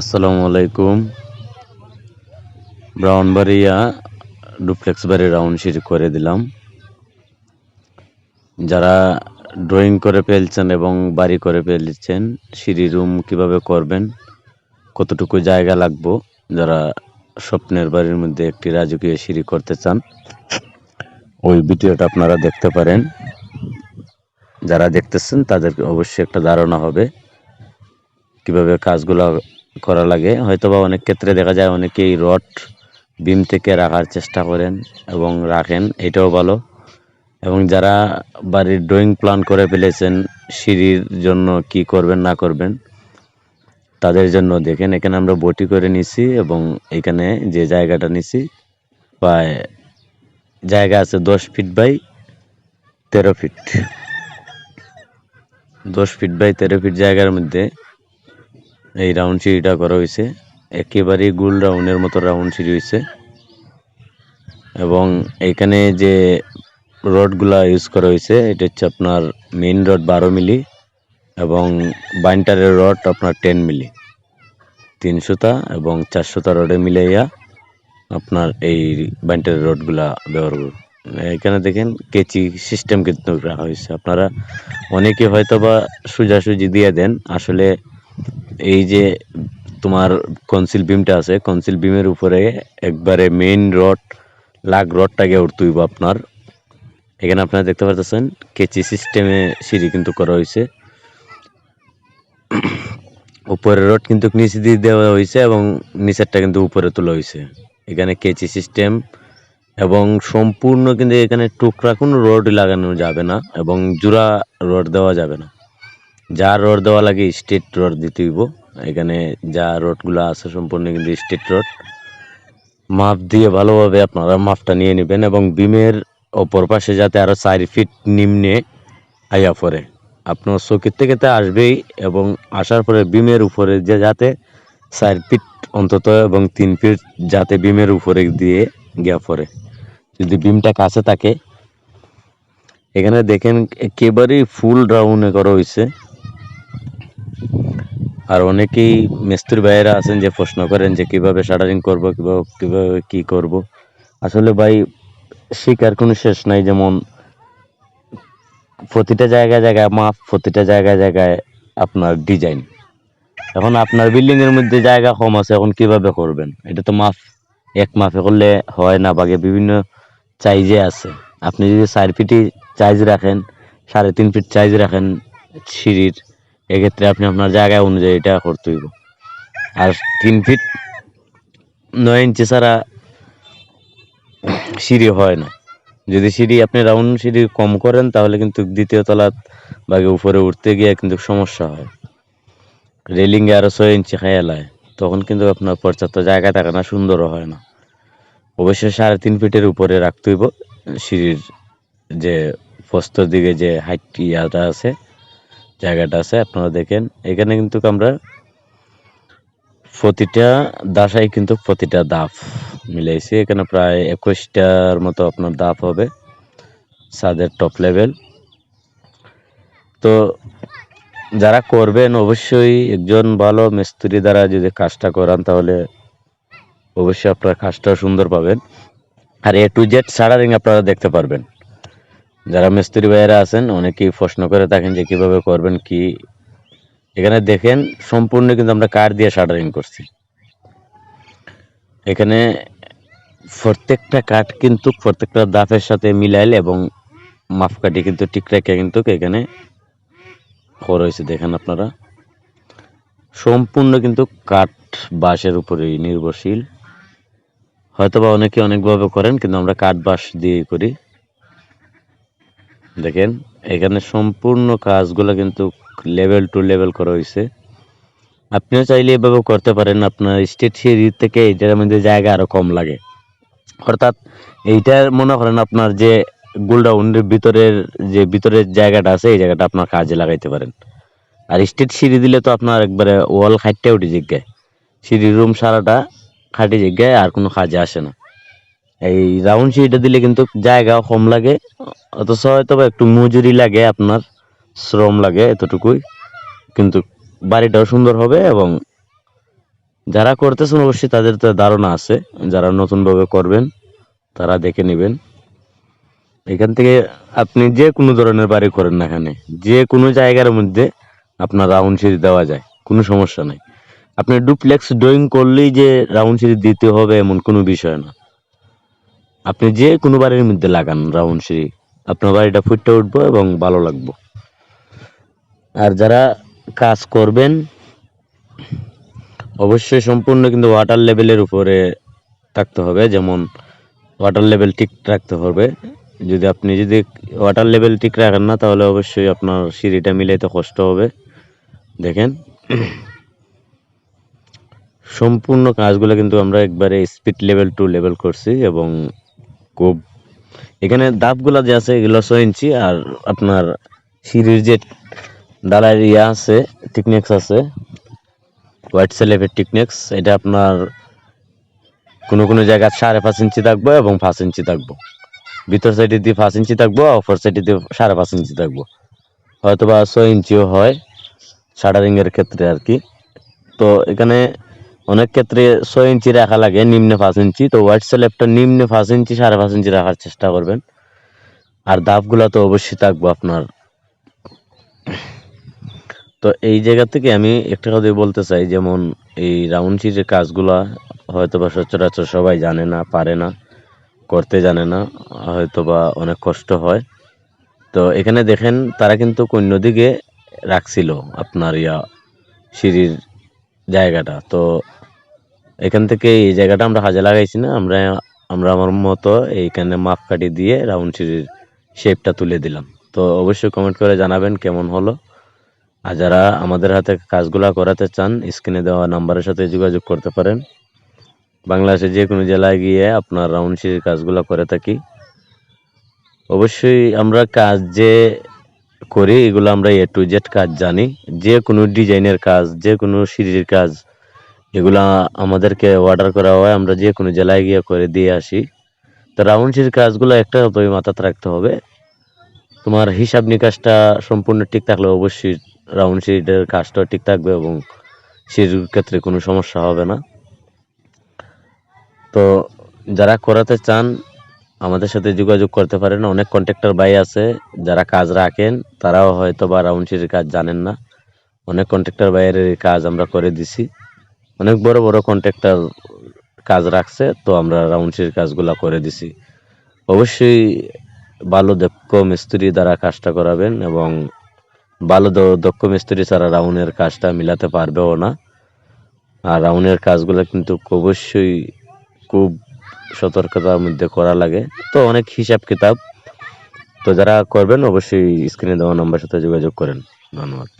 আসসালামু আলাইকুম। ব্রাউনবাড়িয়া ডুপ্লেক্স বাড়ি রাউন্ড সিঁড়ি করে দিলাম। যারা ড্রয়িং করে ফেলছেন এবং বাড়ি করে ফেলছেন, সিঁড়ি রুম কীভাবে করবেন, কতটুকু জায়গা লাগবো, যারা স্বপ্নের বাড়ির মধ্যে একটি রাজকীয় সিঁড়ি করতে চান, ওই ভিডিওটা আপনারা দেখতে পারেন। যারা দেখতেছেন তাদের অবশ্যই একটা ধারণা হবে, কীভাবে কাজগুলো করা লাগে। হয়তোবা অনেক ক্ষেত্রে দেখা যায় অনেকেই রড বিম থেকে রাখার চেষ্টা করেন এবং রাখেন, এটাও ভালো। এবং যারা বাড়ির ড্রয়িং প্ল্যান করে ফেলেছেন, সিঁড়ির জন্য কি করবেন, না করবেন, তাদের জন্য দেখেন, এখানে আমরা বটি করে নিছি এবং এখানে যে জায়গাটা নিছি, প্রায় জায়গা আছে দশ ফিট বাই তেরো ফিট। দশ ফিট বাই তেরো ফিট জায়গার মধ্যে এই রাউন্ড সিঁড়িটা করা হয়েছে। একেবারেই গোল রাউন্ডের মতো রাউন্ড সিঁড়ি হয়েছে। এবং এখানে যে রডগুলা ইউজ করা হয়েছে, এটা হচ্ছে আপনার মেইন রড বারো মিলি এবং বাইন্টারের রড আপনার টেন মিলি। তিনশোটা এবং চারশোটা রডে মিলাইয়া আপনার এই বাইন্টারের রডগুলা ব্যবহার করব। এখানে দেখেন কেচি সিস্টেম কিন্তু রাখা হয়েছে। আপনারা অনেকে হয়তো বা সোজাসুজি দিয়ে দেন। আসলে এই যে তোমার কনসিল বিমটা আছে কনসিল বিমের উপরে একবারে মেইন রড লাগ রডটাকে উঠতে হইব আপনার। এখানে আপনারা দেখতে পাচ্ছেন কেচি সিস্টেমে সিঁড়ি কিন্তু করা হয়েছে উপরের রড কিন্তু নিচে দিয়ে দেওয়া হয়েছে এবং নিচেরটা কিন্তু উপরে তোলা হয়েছে এখানে কেচি সিস্টেম এবং সম্পূর্ণ কিন্তু এখানে টুকরা কোনো রড লাগানো যাবে না এবং জোড়া রড দেওয়া যাবে না। যা রোড দেওয়া লাগে স্ট্রেট রড দিতে হইব। এখানে যা রডগুলো আছে সম্পূর্ণ কিন্তু স্টেট রড। মাপ দিয়ে ভালোভাবে আপনারা মাপটা নিয়ে নেবেন এবং বিমের অপর পাশে যাতে আরও চার ফিট নিম্নে আইয়া পড়ে। আপনার চকির থেকে তো আসবেই এবং আসার পরে বিমের উপরে যে যাতে চার ফিট অন্তত এবং তিন ফিট যাতে বিমের উপরে দিয়ে গিয়া পড়ে। যদি বিমটা কাছে থাকে। এখানে দেখেন একেবারেই ফুল রাউন্ডে করা হয়েছে আর অনেকেই মিস্ত্রি ভাইয়েরা আছেন যে প্রশ্ন করেন যে কীভাবে শাটারিং করব, কীভাবে কীভাবে কি করব। আসলে ভাই, শিকার কোনো শেষ নাই, যেমন প্রতিটা জায়গায় জায়গায় মাপ, প্রতিটা জায়গায় জায়গায় আপনার ডিজাইন। এখন আপনার বিল্ডিং এর মধ্যে জায়গা কম আছে, এখন কীভাবে করবেন? এটা তো মাপ এক মাপে করলে হয় না বাগে বিভিন্ন চাইজে আছে। আপনি যদি চার ফিটি চাইজ রাখেন, সাড়ে তিন ফিট চাইজ রাখেন সিঁড়ির এক্ষেত্রে আপনি আপনার জায়গা অনুযায়ী এটা করতে হইব। আর তিন ফিট নয় ইঞ্চি ছাড়া সিঁড়ি হয় না। যদি সিঁড়ি আপনি রাউন্ড সিঁড়ি কম করেন, তাহলে কিন্তু দ্বিতীয় তলাত বাগে উপরে উঠতে গিয়ে কিন্তু সমস্যা হয়। রেলিংয়ে আরও ছয় ইঞ্চি খেয়ালায় তখন কিন্তু আপনার পর্যাপ্ত জায়গা থাকে না, সুন্দরও হয় না। অবশ্যই সাড়ে তিন ফিটের উপরে রাখতে হইব সিঁড়ির যে প্রস্তর দিকে যে হাইট ইয়াটা আছে জায়গাটা আছে, আপনারা দেখেন। এখানে কিন্তু আমরা প্রতিটা দাসাই কিন্তু প্রতিটা দাফ মিলাইছি। এখানে প্রায় একুশটার মতো আপনার দাপ হবে ছাদের টপ লেভেল তো যারা করবেন অবশ্যই একজন ভালো মিস্ত্রি দ্বারা যদি কাজটা করান, তাহলে অবশ্যই আপনার কাজটা সুন্দর পাবেন। আর এ টু জেড সারারিং আপনারা দেখতে পারবেন। যারা মিস্ত্রি ভাইয়েরা আছেন, অনেকেই প্রশ্ন করে থাকেন যে কীভাবে করবেন, কি? এখানে দেখেন, সম্পূর্ণ কিন্তু আমরা কার দিয়ে শাটারিং করছি। এখানে প্রত্যেকটা কাঠ কিন্তু প্রত্যেকটা দাঁতের সাথে মিলাইল এবং মাপকাঠি কিন্তু ঠিক রেখে কিন্তু এখানে করা হয়েছে, দেখেন আপনারা। সম্পূর্ণ কিন্তু কাঠ বাঁশের উপরেই নির্ভরশীল। হয়তোবা অনেকে অনেকভাবে করেন, কিন্তু আমরা কাঠ বাঁশ দিয়ে করি। দেখেন, এখানে সম্পূর্ণ কাজগুলো কিন্তু লেভেল টু লেভেল করা হয়েছে আপনিও চাইলে এভাবে করতে পারেন, আপনার স্টেট সিঁড়ি থেকে এটার মধ্যে জায়গা আরও কম লাগে। অর্থাৎ এইটার মনে করেন আপনার যে গোলডাউনের ভিতরের, যে ভিতরের জায়গাটা আছে, এই জায়গাটা আপনার কাজে লাগাইতে পারেন। আর স্টেট সিঁড়ি দিলে তো আপনার একবারে ওয়াল খাটতে উঠে জিজ্ঞায় সিঁড়ির রুম সারাটা খাটে জিজ্ঞায় আর কোনো কাজে আসে না। এই রাউন্ড সিঁড়িটা দিলে কিন্তু জায়গা কম লাগে, অথচ হয়তো একটু মজুরি লাগে আপনার, শ্রম লাগে এতটুকুই, কিন্তু বাড়িটাও সুন্দর হবে এবং যারা করতেছেন অবশ্যই তাদের তো ধারণা আছে, যারা নতুনভাবে করবেন তারা দেখে নেবেন। এখান থেকে আপনি যে কোনো ধরনের বাড়ি করেন না এখানে যে কোনো জায়গার মধ্যে আপনার রাউন্ড সিঁড়ি দেওয়া যায়, কোনো সমস্যা নাই। আপনি ডুপ্লেক্স ড্রয়িং করলেই যে রাউন্ড সিঁড়ি দিতে হবে এমন কোনো বিষয় না। আপনি যে কোনো বাড়ির মধ্যে লাগান রাউন্ড সিঁড়ি, আপনার বাড়িটা ফুটতে উঠবো এবং ভালো লাগবে। আর যারা কাজ করবেন, অবশ্যই সম্পূর্ণ কিন্তু ওয়াটার লেভেলের উপরে থাকতে হবে। যেমন ওয়াটার লেভেল ঠিক রাখতে হবে। যদি আপনি যদি ওয়াটার লেভেল ঠিক রাখেন না, তাহলে অবশ্যই আপনার সিঁড়িটা মিলাইতে কষ্ট হবে। দেখেন, সম্পূর্ণ কাজগুলো কিন্তু আমরা একবারে স্পিড লেভেল টু লেভেল করছি এবং খুব এখানে ধাপগুলো যে আছে এগুলো ছয় ইঞ্চি আর আপনার সিঁড়ির যে ডালার ইয়া আছে টিকনেক্স আছে হোয়াইট সেলেফের টিকনেক্স এটা আপনার কোনো কোনো জায়গায় সাড়ে পাঁচ ইঞ্চি থাকব এবং পাঁচ ইঞ্চি থাকব। ভিতর সাইডে দিয়ে পাঁচ ইঞ্চি থাকব অপর সাইডে দিয়ে সাড়ে পাঁচ ইঞ্চি থাকব। হয়তো বা ছয় ইঞ্চিও হয় শাটারিংয়ের ক্ষেত্রে আর কি। তো এখানে অনেক ক্ষেত্রে ছয় ইঞ্চি রাখা লাগে, নিম্নে পাঁচ ইঞ্চি। তো হোয়াইট স্ল্যাবটা নিম্নে পাঁচ ইঞ্চি, সাড়ে পাঁচ ইঞ্চি রাখার চেষ্টা করবেন। আর ধাপগুলো তো অবশ্যই থাকব আপনার। তো এই জায়গা থেকে আমি একটা কথা বলতে চাই, যেমন এই রাউন্ড শিটের কাজগুলা হয়তো বা সচরাচর সবাই জানে না, পারে না, করতে জানে না হয়তো বা অনেক কষ্ট হয়। তো এখানে দেখেন, তারা কিন্তু অন্যদিকে রাখছিল আপনার ইয়া সিঁড়ির জায়গাটা। তো এখান থেকে এই জায়গাটা আমরা হাজে লাগাইছি না, আমরা আমরা আমার মতো এইখানে মাপ মাপকাঠি দিয়ে রাউন্ড সিঁড়ির শেপটা তুলে দিলাম। তো অবশ্যই কমেন্ট করে জানাবেন কেমন হলো। আর যারা আমাদের হাতে কাজগুলো করাতে চান, স্ক্রিনে দেওয়া নাম্বারের সাথে যোগাযোগ করতে পারেন। বাংলাদেশে যে কোনো জেলায় গিয়ে আপনার রাউন্ড সিঁড়ির কাজগুলো করে থাকি। অবশ্যই আমরা কাজ যে করি এগুলো আমরা এ টু জেড কাজ জানি। যে কোনো ডিজাইনের কাজ, যে কোনো সিঁড়ির কাজ, এগুলা আমাদেরকে অর্ডার করা হয়, আমরা যে কোনো জেলায় গিয়ে করে দিয়ে আসি। তো রাউন্ড সিঁড়ির কাজগুলো একটা তোই মাথাতে রাখতে হবে। তোমার হিসাব নিকাশটা সম্পূর্ণ ঠিক থাকলে অবশ্যই রাউন্ড সিটের কাজটাও ঠিক থাকবে এবং সিঁড়ির ক্ষেত্রে কোনো সমস্যা হবে না। তো যারা করাতে চান আমাদের সাথে যোগাযোগ করতে পারেন। অনেক কন্ট্রাক্টর ভাই আছে, যারা কাজ রাখেন, তারাও হয়তো বা রাউন্ড কাজ জানেন না। অনেক কন্ট্রাক্টর ভাইয়ের কাজ আমরা করে দিছি। অনেক বড় বড় কন্ট্রাক্টর কাজ রাখছে, তো আমরা রাউন্ড সিটের কাজগুলো করে দিছি। অবশ্যই ভালো দক্ষ মিস্ত্রি দ্বারা কাজটা করাবেন এবং ভালো দক্ষ মিস্ত্রি ছাড়া রাউনের কাজটা মিলাতে পারবেও না। আর রাউনের কাজগুলো কিন্তু অবশ্যই খুব সতর্কতার মধ্যে করা লাগে। তো অনেক হিসাব কিতাব। তো যারা করবেন, অবশ্যই স্ক্রিনে দেওয়া নাম্বার সাথে যোগাযোগ করেন। ধন্যবাদ।